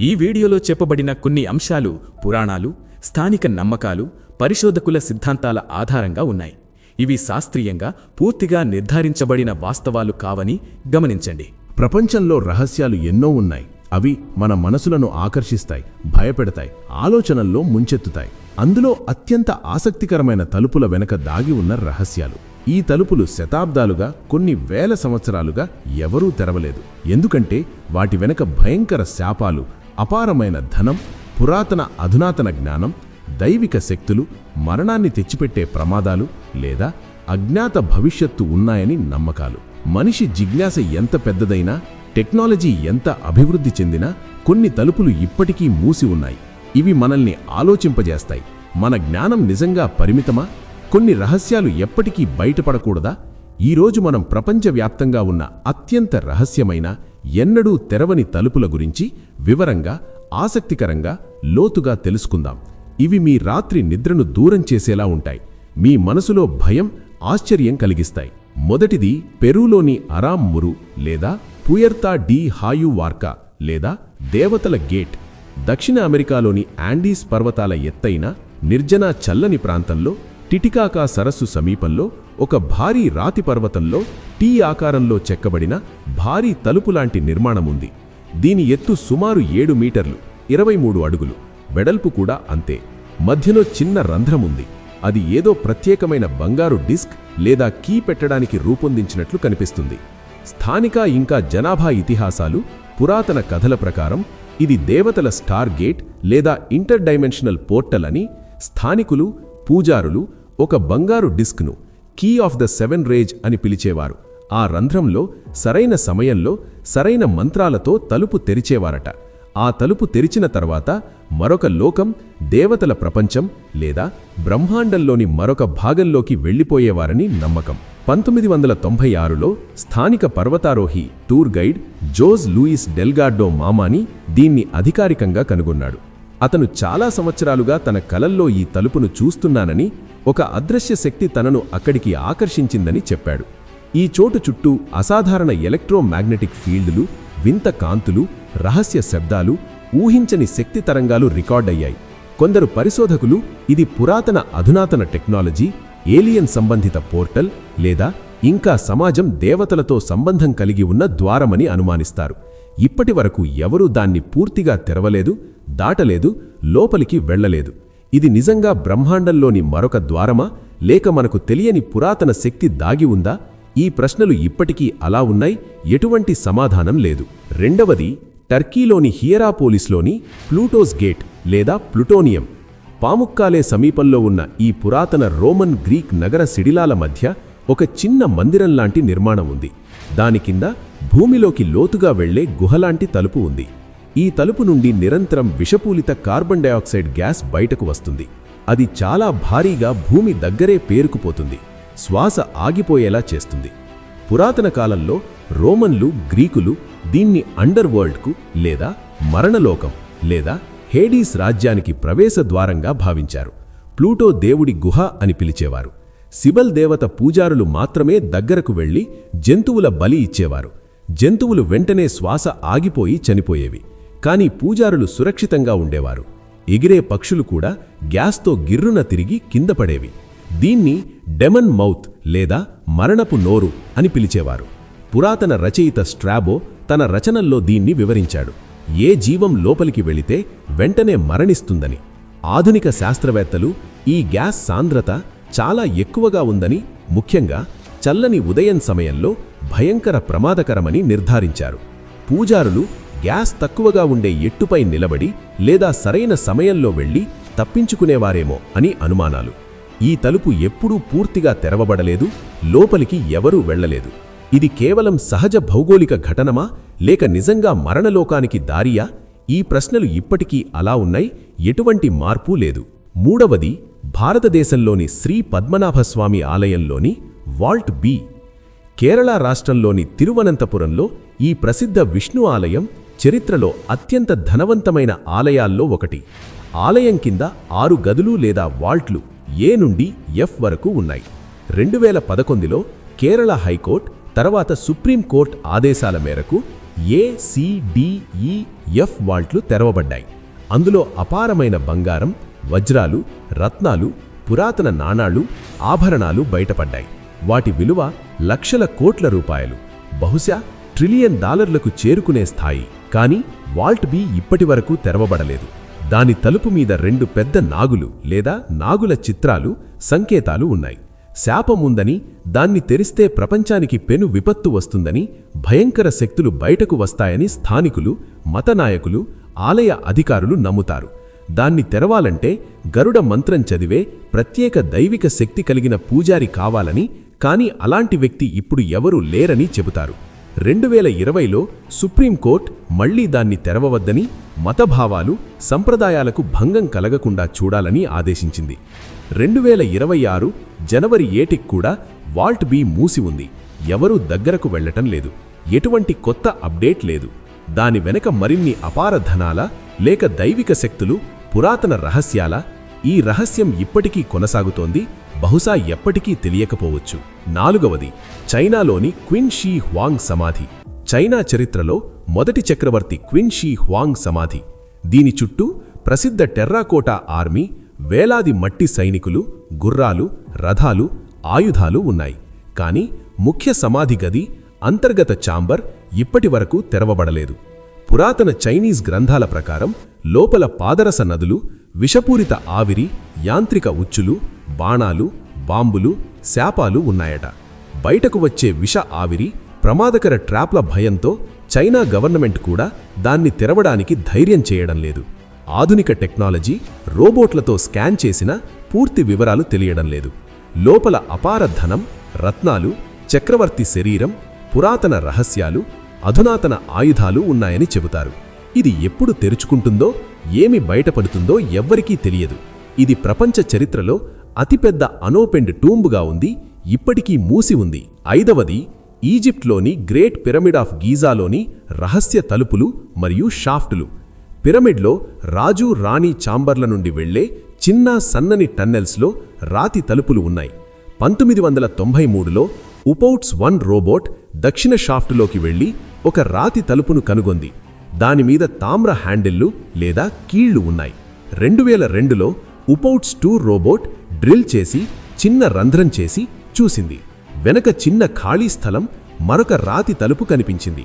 ఈ వీడియోలో చెప్పబడిన కొన్ని అంశాలు పురాణాలు స్థానిక నమ్మకాలు పరిశోధకుల సిద్ధాంతాల ఆధారంగా ఉన్నాయి. ఇవి శాస్త్రీయంగా పూర్తిగా నిర్ధారించబడిన వాస్తవాలు కావని గమనించండి. ప్రపంచంలో రహస్యాలు ఎన్నో ఉన్నాయి. అవి మన మనసులను ఆకర్షిస్తాయి భయపెడతాయి ఆలోచనల్లో ముంచెత్తుతాయి. అందులో అత్యంత ఆసక్తికరమైన తలుపుల వెనక దాగి ఉన్న రహస్యాలు. ఈ తలుపులు శతాబ్దాలుగా కొన్ని వేల సంవత్సరాలుగా ఎవరూ తెరవలేదు. ఎందుకంటే వాటి వెనక భయంకర శాపాలు అపారమైన ధనం పురాతన అధునాతన జ్ఞానం దైవిక శక్తులు మరణాన్ని తెచ్చిపెట్టే ప్రమాదాలు లేదా అజ్ఞాత భవిష్యత్తు ఉన్నాయని నమ్మకాలు. మనిషి జిజ్ఞాస ఎంత పెద్దదైనా టెక్నాలజీ ఎంత అభివృద్ధి చెందినా కొన్ని తలుపులు ఇప్పటికీ మూసి ఉన్నాయి. ఇవి మనల్ని ఆలోచింపజేస్తాయి. మన జ్ఞానం నిజంగా పరిమితమా? కొన్ని రహస్యాలు ఎప్పటికీ బయటపడకూడదా? ఈరోజు మనం ప్రపంచవ్యాప్తంగా ఉన్న అత్యంత రహస్యమైన ఎన్నడూ తెరవని తలుపుల గురించి వివరంగా ఆసక్తికరంగా లోతుగా తెలుసుకుందాం. ఇవి మీ రాత్రి నిద్రను దూరం చేసేలా ఉంటాయి. మీ మనసులో భయం ఆశ్చర్యం కలిగిస్తాయి. మొదటిది పెరూలోని అరామ్ మురు లేదా పుయర్తా డి హాయు వార్కా లేదా దేవతల గేట్. దక్షిణ అమెరికాలోని యాండీస్ పర్వతాల ఎత్తైన నిర్జన చల్లని ప్రాంతంలో టిటికాకా సరస్సు సమీపంలో ఒక భారీ రాతి పర్వతంలో టీ ఆకారంలో చెక్కబడిన భారీ తలుపులాంటి నిర్మాణముంది దీని ఎత్తు సుమారు ఏడు మీటర్లు ఇరవై మూడు అడుగులు వెడల్పు కూడా అంతే. మధ్యలో చిన్న రంధ్రముంది అది ఏదో ప్రత్యేకమైన బంగారు డిస్క్ లేదా కీ పెట్టడానికి రూపొందించినట్లు కనిపిస్తుంది. స్థానిక ఇంకా జనాభా ఇతిహాసాలు పురాతన కథల ప్రకారం ఇది దేవతల స్టార్ గేట్ లేదా ఇంటర్ డైమెన్షనల్ పోర్టల్ అని స్థానికులు పూజారులు ఒక బంగారు డిస్క్ను key of the seven rays అని పిలిచేవారు. ఆ రంధ్రంలో సరైన సమయంలో సరైన మంత్రాలతో తలుపు తెరిచేవారట. ఆ తలుపు తెరిచిన తర్వాత మరొక లోకం దేవతల ప్రపంచం లేదా బ్రహ్మాండంలోని మరొక భాగంలోకి వెళ్ళిపోయేవారని నమ్మకం. పంతొమ్మిది వందల తొంభై ఆరులో స్థానిక పర్వతారోహి tour guide Jose Luis Delgado Mamani దీన్ని అధికారికంగా కనుగొన్నాడు. అతను చాలా సంవత్సరాలుగా తన కలల్లో ఈ తలుపును చూస్తున్నానని ఒక అదృశ్య శక్తి తనను అక్కడికి ఆకర్షించిందని చెప్పాడు. ఈ చోటు చుట్టూ అసాధారణ ఎలక్ట్రోమాగ్నెటిక్ ఫీల్డ్లు వింత కాంతులు రహస్య శబ్దాలు ఊహించని శక్తి తరంగాలు రికార్డయ్యాయి కొందరు పరిశోధకులు ఇది పురాతన అధునాతన టెక్నాలజీ ఏలియన్ సంబంధిత పోర్టల్ లేదా ఇంకా సమాజం దేవతలతో సంబంధం కలిగి ఉన్న ద్వారమని అనుమానిస్తారు. ఇప్పటి వరకు ఎవరూ దాన్ని పూర్తిగా తెరవలేదు దాటలేదు లోపలికి వెళ్ళలేదు. ఇది నిజంగా బ్రహ్మాండంలోని మరొక ద్వారమా? లేక మనకు తెలియని పురాతన శక్తి దాగి ఉందా? ఈ ప్రశ్నలు ఇప్పటికీ అలా ఉన్నాయి ఎటువంటి సమాధానం లేదు. రెండవది టర్కీలోని హియరాపోలిస్లోని ప్లూటోస్ గేట్ లేదా ప్లుటోనియం. పాముక్కాలే సమీపంలో ఉన్న ఈ పురాతన రోమన్ గ్రీక్ నగర శిడిలాల మధ్య ఒక చిన్న మందిరంలాంటి నిర్మాణం ఉంది. దాని కింద భూమిలోకి లోతుగా వెళ్ళే గుహలాంటి తలుపు ఉంది. ఈ తలుపు నుండి నిరంతరం విషపూలిత కార్బన్ డయాక్సైడ్ గ్యాస్ బయటకు వస్తుంది. అది చాలా భారీగా భూమి దగ్గరే పేరుకుపోతుంది. శ్వాస ఆగిపోయేలా చేస్తుంది. పురాతన కాలంలో రోమన్లు గ్రీకులు దీన్ని అండర్ వరల్డ్కు లేదా మరణలోకం లేదా హేడీస్ రాజ్యానికి ప్రవేశ ద్వారంగా భావించారు. ప్లూటో దేవుడి గుహ అని పిలిచేవారు. సిబల్ దేవత పూజారులు మాత్రమే దగ్గరకు వెళ్ళి జంతువుల బలి ఇచ్చేవారు. జంతువులు వెంటనే శ్వాస ఆగిపోయి చనిపోయేవి. కానీ పూజారులు సురక్షితంగా ఉండేవారు. ఎగిరే పక్షులు కూడా గ్యాస్తో గిర్రున తిరిగి కింద పడేవి. దీన్ని డెమన్ మౌత్ లేదా మరణపు నోరు అని పిలిచేవారు. పురాతన రచయిత స్ట్రాబో తన రచనల్లో దీన్ని వివరించాడు. ఏ జీవం లోపలికి వెళితే వెంటనే మరణిస్తుందని. ఆధునిక శాస్త్రవేత్తలు ఈ గ్యాస్ సాంద్రత చాలా ఎక్కువగా ఉందని ముఖ్యంగా చల్లని ఉదయం సమయంలో భయంకర ప్రమాదకరమని నిర్ధారించారు. పూజారులు గ్యాస్ తక్కువగా ఉండే ఎట్టుపై నిలబడి లేదా సరైన సమయంలో వెళ్ళి తప్పించుకునేవారేమో అని అనుమానాలు. ఈ తలుపు ఎప్పుడూ పూర్తిగా తెరవబడలేదు లోపలికి ఎవరూ వెళ్ళలేదు ఇది కేవలం సహజ భౌగోళిక ఘటనమా లేక నిజంగా మరణలోకానికి దారియా? ఈ ప్రశ్నలు ఇప్పటికీ అలా ఉన్నాయి ఎటువంటి మార్పు లేదు. మూడవది భారతదేశంలోని శ్రీ పద్మనాభస్వామి ఆలయంలోని వాల్ట్ బి. కేరళ రాష్ట్రంలోని తిరువనంతపురంలో ఈ ప్రసిద్ధ విష్ణు ఆలయం చరిత్రలో అత్యంత ధనవంతమైన ఆలయాల్లో ఒకటి. ఆలయం కింద ఆరు గదులు లేదా వాల్ట్లు ఏ నుండి ఎఫ్ వరకు ఉన్నాయి. రెండు వేల పదకొండులో కేరళ హైకోర్టు తర్వాత సుప్రీంకోర్టు ఆదేశాల మేరకు ఏ ఎఫ్ వాల్ట్లు తెరవబడ్డాయి. అందులో అపారమైన బంగారం వజ్రాలు రత్నాలు పురాతన నాణాలు ఆభరణాలు బయటపడ్డాయి. వాటి విలువ లక్షల కోట్ల రూపాయలు. బహుశా ట్రిలియన్ డాలర్లకు చేరుకునే స్థాయి. కానీ వాల్ట్ బీ ఇప్పటి వరకు తెరవబడలేదు. దాని తలుపు మీద రెండు పెద్ద నాగులు లేదా నాగుల చిత్రాలు సంకేతాలు ఉన్నాయి. శాపముందని దాన్ని తెరిస్తే ప్రపంచానికి పెను విపత్తు వస్తుందని భయంకర శక్తులు బయటకు వస్తాయని స్థానికులు మతనాయకులు ఆలయ అధికారులు నమ్ముతారు. దాన్ని తెరవాలంటే గరుడ మంత్రం చదివే ప్రత్యేక దైవిక శక్తి కలిగిన పూజారి కావాలని కానీ అలాంటి వ్యక్తి ఇప్పుడు ఎవరూ లేరని చెబుతారు. రెండు వేల ఇరవైలో సుప్రీంకోర్టు మళ్ళీ దాన్ని తెరవవద్దని మతభావాలు సంప్రదాయాలకు భంగం కలగకుండా చూడాలని ఆదేశించింది. రెండు వేల ఇరవై ఆరు జనవరి ఏటికి కూడా వాల్ట్ బి మూసి ఉంది. ఎవరూ దగ్గరకు వెళ్ళటం లేదు. ఎటువంటి కొత్త అప్డేట్ లేదు. దాని వెనక మరిన్ని అపార ధనాల లేక దైవిక శక్తులు పురాతన రహస్యాల ఈ రహస్యం ఇప్పటికీ కొనసాగుతోంది. బహుశా ఎప్పటికీ తెలియకపోవచ్చు. నాలుగవది చైనాలోని క్విన్ షీ హ్వాంగ్ సమాధి. చైనా చరిత్రలో మొదటి చక్రవర్తి క్విన్ షీ హ్వాంగ్ సమాధి. దీని చుట్టూ ప్రసిద్ధ టెర్రాకోటా ఆర్మీ వేలాది మట్టి సైనికులు గుర్రాలు రథాలు ఆయుధాలు ఉన్నాయి. కానీ ముఖ్య సమాధి గది అంతర్గత చాంబర్ ఇప్పటి వరకు తెరవబడలేదు. పురాతన చైనీస్ గ్రంథాల ప్రకారం లోపల పాదరస నదులు విషపూరిత ఆవిరి యాంత్రిక ఉచ్చులు బాణాలు బాంబులు శాపాలు ఉన్నాయట. బయటకు వచ్చే విష ఆవిరి ప్రమాదకర ట్రాప్ల భయంతో చైనా గవర్నమెంట్ కూడా దాన్ని తెరవడానికి ధైర్యం చేయడం లేదు. ఆధునిక టెక్నాలజీ రోబోట్లతో స్కాన్ చేసిన పూర్తి వివరాలు తెలియడం లేదు. లోపల అపార ధనం రత్నాలు చక్రవర్తి శరీరం పురాతన రహస్యాలు అధునాతన ఆయుధాలు ఉన్నాయని చెబుతారు. ఇది ఎప్పుడు తెరుచుకుంటుందో ఏమి బయటపడుతుందో ఎవ్వరికీ తెలియదు. ఇది ప్రపంచ చరిత్రలో అతిపెద్ద అనోపెండ్ టూంబుగా ఉంది ఇప్పటికీ మూసి ఉంది. ఐదవది ఈజిప్ట్లోని గ్రేట్ పిరమిడ్ ఆఫ్ గీజాలోని రహస్య తలుపులు మరియు షాఫ్టులు. పిరమిడ్లో రాజు రాణి చాంబర్ల నుండి వెళ్ళే చిన్న సన్నని టన్నెల్స్లో రాతి తలుపులు ఉన్నాయి. పంతొమ్మిది వందల తొంభై మూడులో ఉపౌట్స్ వన్ రోబోట్ దక్షిణ షాఫ్ట్లోకి వెళ్ళి ఒక రాతి తలుపును కనుగొంది. దానిమీద తామ్ర హ్యాండిల్లు లేదా కీళ్ళు ఉన్నాయి. రెండు వేల రెండులో ఉపౌట్స్ టూ రోబోట్ డ్రిల్ చేసి చిన్న రంధ్రం చేసి చూసింది. వెనక చిన్న ఖాళీ స్థలం మరొక రాతి తలుపు కనిపించింది.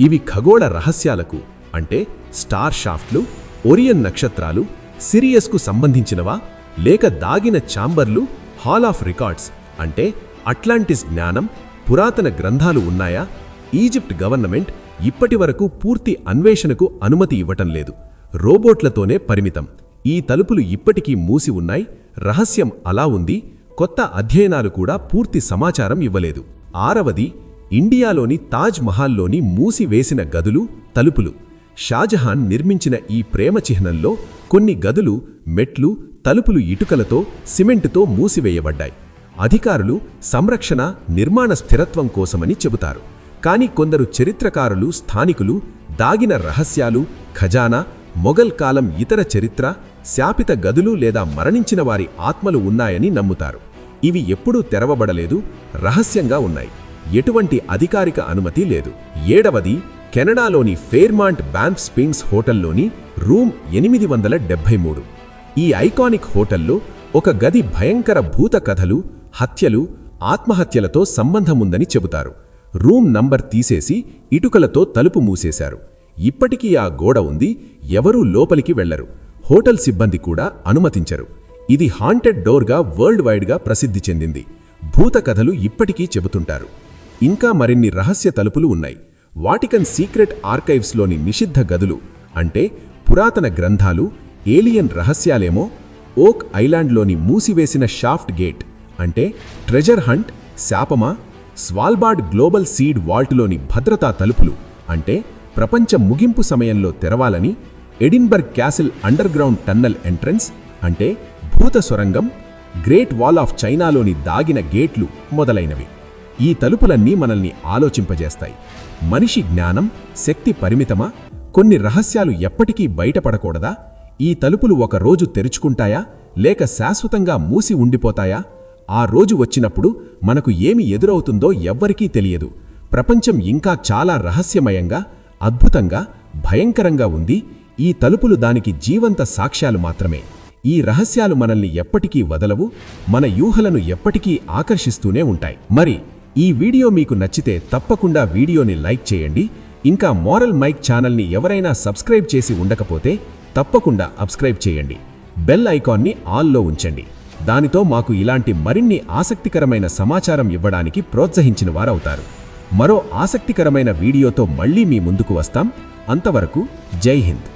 ఇవి ఖగోళ రహస్యాలకు అంటే స్టార్ షాఫ్ట్లు ఒరియన్ నక్షత్రాలు సిరియస్కు సంబంధించినవా లేక దాగిన ఛాంబర్లు హాల్ ఆఫ్ రికార్డ్స్ అంటే అట్లాంటిస్ జ్ఞానం పురాతన గ్రంథాలు ఉన్నాయా? ఈజిప్ట్ గవర్నమెంట్ ఇప్పటివరకు పూర్తి అన్వేషణకు అనుమతి ఇవ్వటం లేదు. రోబోట్లతోనే పరిమితం. ఈ తలుపులు ఇప్పటికీ మూసి ఉన్నాయి. రహస్యం అలా ఉంది కొత్త అధ్యయనాలు కూడా పూర్తి సమాచారం ఇవ్వలేదు. ఆరవది ఇండియాలోని తాజ్ మహల్లోని మూసివేసిన గదులు తలుపులు. షాజహాన్ నిర్మించిన ఈ ప్రేమ చిహ్నంలో కొన్ని గదులు మెట్లు తలుపులు ఇటుకలతో సిమెంటుతో మూసివేయబడ్డాయి. అధికారులు సంరక్షణ నిర్మాణ స్థిరత్వం కోసమని చెబుతారు. కానీ కొందరు చరిత్రకారులు స్థానికులు దాగిన రహస్యాలు ఖజానా మొఘల్ కాలం ఇతర చరిత్ర శాపిత గదులు లేదా మరణించిన వారి ఆత్మలు ఉన్నాయని నమ్ముతారు. ఇవి ఎప్పుడూ తెరవబడలేదు రహస్యంగా ఉన్నాయి. ఎటువంటి అధికారిక అనుమతి లేదు. ఏడవది కెనడాలోని ఫేర్మాంట్ బ్యాంఫ్ స్పింగ్స్ హోటల్లోని రూమ్ ఎనిమిది వందల డెబ్బై మూడు. ఈ ఐకానిక్ హోటల్లో ఒక గది భయంకర భూత కథలు హత్యలు ఆత్మహత్యలతో సంబంధముందని చెబుతారు. రూమ్ నంబర్ తీసేసి ఇటుకలతో తలుపు మూసేశారు. ఇప్పటికీ ఆ గోడ ఉంది ఎవరూ లోపలికి వెళ్ళరు హోటల్ సిబ్బంది కూడా అనుమతించరు. ఇది హాంటెడ్ డోర్గా వరల్డ్ వైడ్గా ప్రసిద్ధి చెందింది. భూత కథలు ఇప్పటికీ చెబుతుంటారు. ఇంకా మరిన్ని రహస్య తలుపులు ఉన్నాయి. వాటికన్ సీక్రెట్ ఆర్కైవ్స్లోని నిషిద్ధ గదులు అంటే పురాతన గ్రంథాలు ఏలియన్ రహస్యాలేమో ఓక్ ఐలాండ్లోని మూసివేసిన షాఫ్ట్ గేట్ అంటే ట్రెజర్ హంట్ శాపమా స్వాల్బార్డ్ గ్లోబల్ సీడ్ వాల్ట్లోని భద్రతా తలుపులు అంటే ప్రపంచ ముగింపు సమయంలో తెరవాలని Edinburgh castle underground tunnel entrance అంటే భూత సొరంగం గ్రేట్ వాల్ ఆఫ్ చైనాలోని దాగిన గేట్లు మొదలైనవి. ఈ తలుపులన్నీ మనల్ని ఆలోచింపజేస్తాయి. మనిషి జ్ఞానం శక్తి పరిమితమా? కొన్ని రహస్యాలు ఎప్పటికీ బయటపడకూడదా? ఈ తలుపులు ఒక రోజు తెరుచుకుంటాయా? లేక శాశ్వతంగా మూసి ఉండిపోతాయా? ఆ రోజు వచ్చినప్పుడు మనకు ఏమి ఎదురవుతుందో ఎవ్వరికీ తెలియదు. ప్రపంచం ఇంకా చాలా రహస్యమయంగా అద్భుతంగా భయంకరంగా ఉంది. ఈ తలుపులు దానికి జీవంత సాక్ష్యాలు మాత్రమే. ఈ రహస్యాలు మనల్ని ఎప్పటికీ వదలవు మన యూహలను ఎప్పటికీ ఆకర్షిస్తూనే ఉంటాయి. మరి ఈ వీడియో మీకు నచ్చితే తప్పకుండా వీడియోని లైక్ చేయండి. ఇంకా మోరల్ మైక్ ఛానల్ని ఎవరైనా సబ్స్క్రైబ్ చేసి ఉండకపోతే తప్పకుండా అబ్స్క్రైబ్ చేయండి. బెల్ ఐకాన్ని ఆల్లో ఉంచండి. దానితో మాకు ఇలాంటి మరిన్ని ఆసక్తికరమైన సమాచారం ఇవ్వడానికి ప్రోత్సహించిన వారవుతారు. మరో ఆసక్తికరమైన వీడియోతో మళ్ళీ మీ ముందుకు వస్తాం. అంతవరకు జై హింద్.